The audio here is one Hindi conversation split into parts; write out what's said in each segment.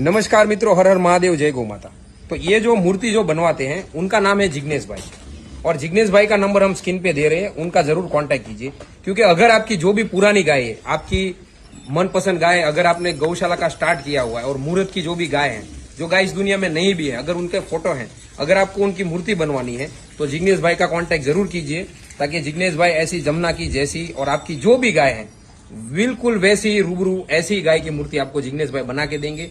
नमस्कार मित्रों, हर हर महादेव, जय गौ माता। तो ये जो मूर्ति जो बनवाते हैं, उनका नाम है जिग्नेश भाई। और जिग्नेश भाई का नंबर हम स्क्रीन पे दे रहे हैं, उनका ज़रूर कांटेक्ट कीजिए। क्योंकि अगर आपकी जो भी पुरानी गाय है आपकी मनपसंद गाय, अगर आपने गौशाला का स्टार्ट किया हुआ है, और मुहूर्त की जो भी गाय है, जो गाय इस दुनिया में नहीं भी है, अगर उनके फ़ोटो हैं, अगर आपको उनकी मूर्ति बनवानी है तो जिग्नेश भाई का कांटेक्ट ज़रूर कीजिए, ताकि जिग्नेश भाई ऐसी जमुना की जैसी, और आपकी जो भी गाय है, बिल्कुल वैसी रूबरू, ऐसी गाय की मूर्ति आपको जिग्नेश भाई बना के देंगे।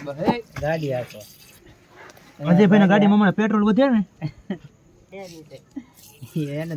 ગાડી આપો અજયભાઈ ભાઈ ગાડીમાં હમણાં પેટ્રોલ વધે ને? એને